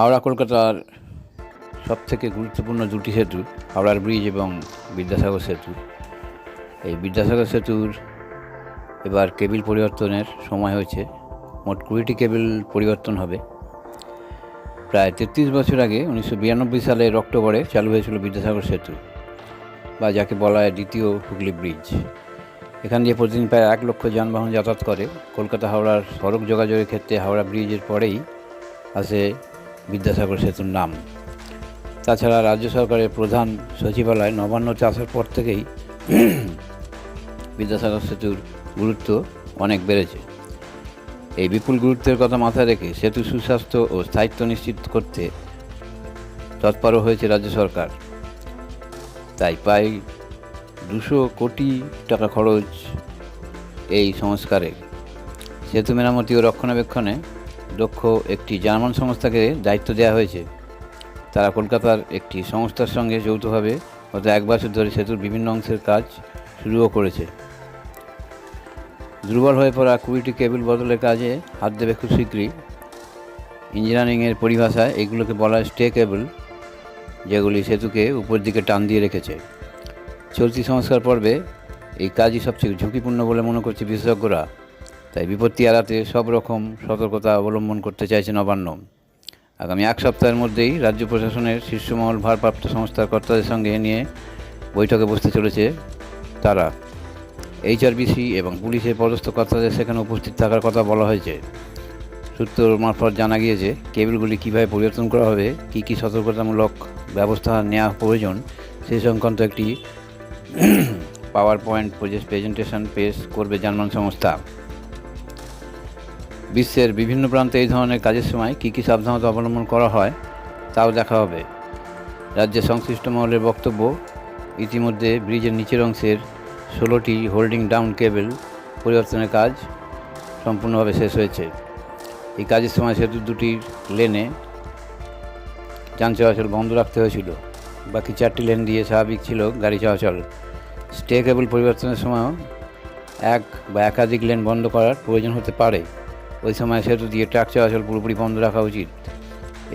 হাওড়া কলকাতার সবথেকে গুরুত্বপূর্ণ দুটি সেতু, হাওড়ার ব্রিজ এবং বিদ্যাসাগর সেতু। এই বিদ্যাসাগর সেতুর এবার কেবিল পরিবর্তনের সময় হয়েছে। মোট কুড়িটি কেবিল পরিবর্তন হবে। প্রায় তেত্রিশ বছর আগে উনিশশো বিরানব্বই সালের অক্টোবরে চালু হয়েছিল বিদ্যাসাগর সেতু, বা যাকে বলা হয় দ্বিতীয় হুগলি ব্রিজ। এখান দিয়ে প্রতিদিন প্রায় এক লক্ষ যানবাহন যাতায়াত করে। কলকাতা হাওড়ার সড়ক যোগাযোগের ক্ষেত্রে হাওড়া ব্রিজের পরেই আসে বিদ্যাসাগর সেতুর নাম। তাছাড়া রাজ্য সরকারের প্রধান সচিবালয় নবান্নতে আসার পর থেকেই বিদ্যাসাগর সেতুর গুরুত্ব অনেক বেড়েছে। এই বিপুল গুরুত্বের কথা মাথায় রেখে সেতু সুস্বাস্থ্য ও স্থায়িত্ব নিশ্চিত করতে তৎপর হয়েছে রাজ্য সরকার। তাই প্রায় দুশো কোটি টাকা খরচ এই সংস্কারে সেতু মেরামতি ও রক্ষণাবেক্ষণে দক্ষ একটি জার্মান সংস্থাকে দায়িত্ব দেওয়া হয়েছে। তারা কলকাতার একটি সংস্থার সঙ্গে যৌথভাবে গত এক বছর ধরে সেতুর বিভিন্ন অংশের কাজ শুরুও করেছে। দুর্বল হয়ে পড়া কুড়িটি কেবল বদলের কাজে হাত দেবে খুব শীঘ্রই। ইঞ্জিনিয়ারিংয়ের পরিভাষায় এগুলোকে বলা হয় স্টে কেবল, যেগুলি সেতুকে উপর দিকে টান দিয়ে রেখেছে। চলতি সংস্কার পর্বে এই কাজই সবচেয়ে ঝুঁকিপূর্ণ বলে মনে করছে বিশেষজ্ঞরা। তাই বিপত্তি এড়াতে সব রকম সতর্কতা অবলম্বন করতে চাইছে নবান্ন আগামী এক সপ্তাহের মধ্যেই রাজ্য প্রশাসনের শীর্ষমহল ভারপ্রাপ্ত সংস্থার কর্তাদের সঙ্গে নিয়ে বৈঠকে বসতে চলেছে তারা। এইচআরবিসি এবং পুলিশের পদস্থ কর্তাদের সেখানে উপস্থিত থাকার কথা বলা হয়েছে। সূত্র মারফত জানা গিয়েছে, কেবিলগুলি কীভাবে পরিবর্তন করা হবে, কী কী সতর্কতামূলক ব্যবস্থা নেওয়া প্রয়োজন, সে সংক্রান্ত একটি পাওয়ার পয়েন্ট প্রেজেন্টেশন পেশ করবে জার্মান সংস্থা। বিশ্বের বিভিন্ন প্রান্তে এই ধরনের কাজের সময় কী কী সাবধানতা অবলম্বন করা হয়, তাও দেখা হবে। রাজ্যের সংশ্লিষ্ট মহলের বক্তব্য, ইতিমধ্যে ব্রিজের নিচের অংশের ষোলোটি হোল্ডিং ডাউন কেবল পরিবর্তনের কাজ সম্পূর্ণভাবে শেষ হয়েছে। এই কাজের সময় সেতু দুটির লেনে যান চলাচল বন্ধ রাখতে হয়েছিল। বাকি চারটি লেন দিয়ে স্বাভাবিক ছিল গাড়ি চলাচল। স্টে কেবল পরিবর্তনের সময়ও এক বা একাধিক লেন বন্ধ করার প্রয়োজন হতে পারে। ওই সময় সেতু দিয়ে ট্রাক চলাচল পুরোপুরি বন্ধ রাখা উচিত,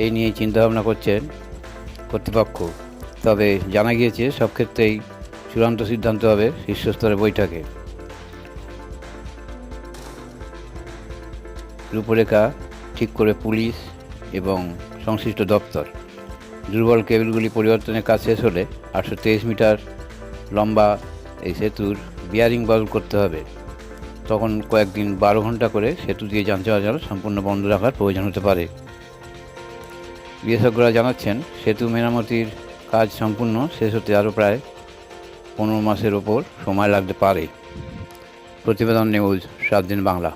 এই নিয়েই চিন্তাভাবনা করছেন কর্তৃপক্ষ। তবে জানা গিয়েছে সব ক্ষেত্রেই চূড়ান্ত সিদ্ধান্ত হবে শীর্ষস্তরের বৈঠকে। রূপরেখা ঠিক করে পুলিশ এবং সংশ্লিষ্ট দপ্তর। দুর্বল কেবিলগুলি পরিবর্তনের কাজ শেষ হলে আটশো তেইশ মিটার লম্বা এই সেতুর বিয়ারিং বদল করতে হবে। তখন কয়েকদিন বারো ঘণ্টা করে সেতু দিয়ে যান চলাচল সম্পূর্ণ বন্ধ রাখার প্রয়োজন হতে পারে। বিশেষজ্ঞরা জানাচ্ছেন, সেতু মেরামতির কাজ সম্পূর্ণ শেষ হতে আরও প্রায় পনেরো মাসের ওপর সময় লাগতে পারে। প্রতিবেদন নিউজ, সাত দিন বাংলা।